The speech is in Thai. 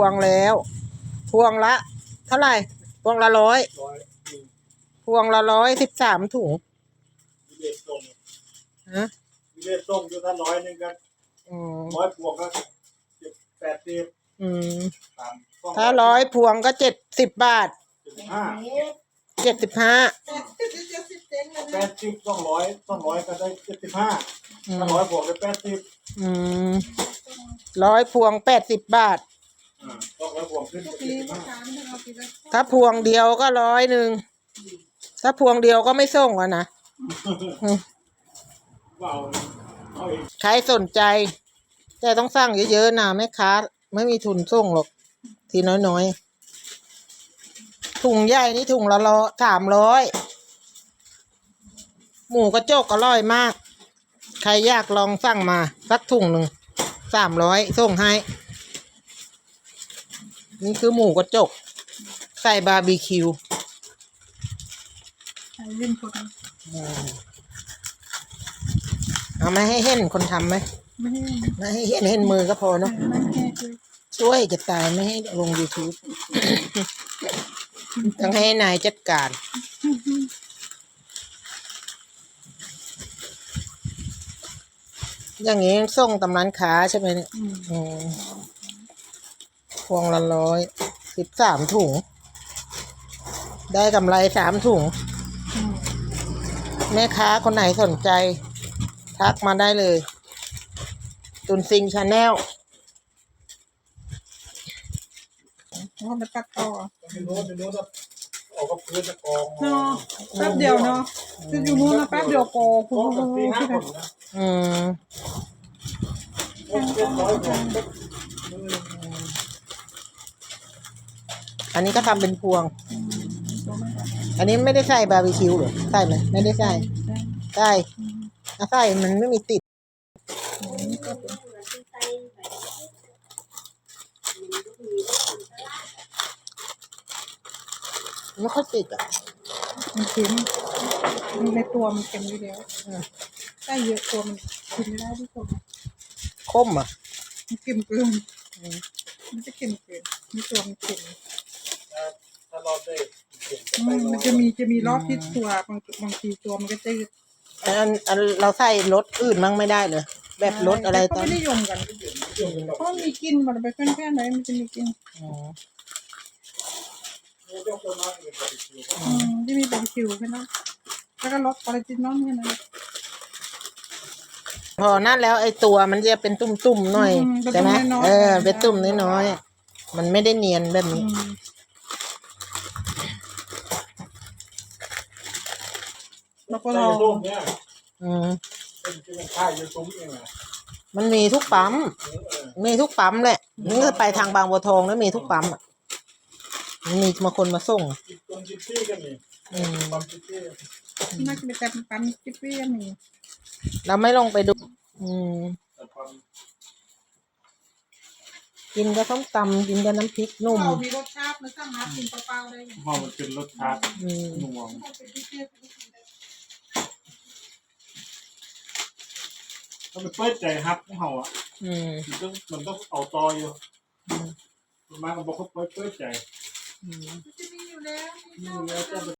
วงแล้ว พวงละ เท่าไหร่ พวงละร้อยร้อยหนึ่งพวงละร้อยสิบสามถุงมีเลขส่งฮะมีเลขส่งอยู่ถ้าร้อยหนึ่งก็อืมร้อยพวงก็เจ็ดแปดสิบอืมสามสงถ้าร้อยพวงก็เจ็ดสิบบาทเจ็ดสิบห้าเจ็ดสิบห้าแปดสิบสองร้อยสองร้อยก็ได้เจ็ดสิบห้าอืมถ้าร้อยพวงได้แปดสิบอืมร้อยพวงแปดสิบบาท อ่าสองร้อยพวงขึ้นเป็นเจ็ดสิบห้าถ้าพวงเดียวก็ร้อยหนึ่งถ้าพวงเดียวก็ไม่ส่งอะนะอืมว่าเอาเอาเองใครสนใจ แต่ต้องสั่งเยอะๆนะแม่ค้าไม่มีทุนส่งหรอก ทีน้อยๆ ถุงใหญ่นี่ถุงละร้อยสามร้อยหมูกระจกอร่อยมาก ใครอยากลองสั่งมา สักถุงหนึ่งสามร้อยส่งให้ นี่คือหมูกระจก ใส่บาร์บีคิวเล่นคนเอามาให้เห็นคนทำไหมไม่ให้ไม่ให้เห็นเห็นมือก็พอเนาะไม่ให้คือช่วยจะตายไม่ให้ลง YouTube ต้องให้นายจัดการ อย่างนี้ส่งตำร้านค้าใช่ไหมเนี่ยอืม อืม พวงละร้อยสิบสามถุง ได้กำไรสามถุงอืมแม่ค้าคนไหนสนใจ ทักมาได้เลย ตุนซิงชาแนลแล้วก็ไปตัดต่อไม่รู้ไม่รู้จะออกกับพื้นจะกองเนาะแป๊บเดียวเนาะจะอยู่นู้นนะแป๊บเดียวโกกองกันสี่ห้าคนนะอืมเจ็ดร้อยพวง อันนี้ก็ทำเป็นพวง อันนี้ไม่ได้ใส่บาร์บีคิวเหรอใส่ไหมไม่ได้ใส่ใส่ถ้าใส่มันไม่มีติดไม่ค่อยติดอะมันเค็มมันในตัวมันเค็มอยู่แล้วอืมถ้าเยอะตัวมันกินไม่ได้ที่ตัวคมอะมันเค็มเกินอืมมันจะเค็มเกินมีตัวมันเค็ม อืไปมร้อมันยจะมีจะมีรอบที่ตัวบางบางทีตัวมันก็จะอันอันเราใส่รสอื่นมั่งไม่ได้เลย แบบรสอะไรแต่ตอเขานไม่นิยมกันเพราะมันมีกลินมันไปแค่ไหนมันจะมีกลินอ๋อยกตัวน้อยเองก็ได้คิวอืมที่มีบาร์บีคิวแค่นั้นแล้วก็รสออริจินอลแค่นั้นพอนั่นแล้วไอ้ตัวมันจะเป็นตุ่มๆหน่อยอืมเป็นใช่ไหมตุ่มน้อยๆเออเป็นตุ่มน้อยๆอะมันไม่ได้เนียนแบบอืนี้ ม แล้วก็ใส่ลองรูปเนี่ยอืมเป็นเป็นค่ายยูทูบเองอะมันมีทุกปั๊มเออมีทุกปั๊มแหละนี่ก็ไปทางบางบัวทองแล้วมีทุกปั๊มอะมันมีมาคนมาส่ง จิตตรงจิตที่กันนี่อืมความจิตที่น่าจะไปแต่ปั๊มจิ๊บเปี้ยมีเราไม่ลงไปดู อืม แต่ความกินกับส้มตำกินกับน้ำพริกนุ่ม เรามีรสชาติมันสามารถกินเปล่าๆได้หอมมันเป็นรสชาติอืมนัว ถ้ามันเปิดใจฮับของเขาอะอืมมันต้องมันต้องเอาต่ออยู่มันมากับบอกเขาเปิดเปิดใจอืม มันจะมีอยู่แล้วนี่แล้วจะ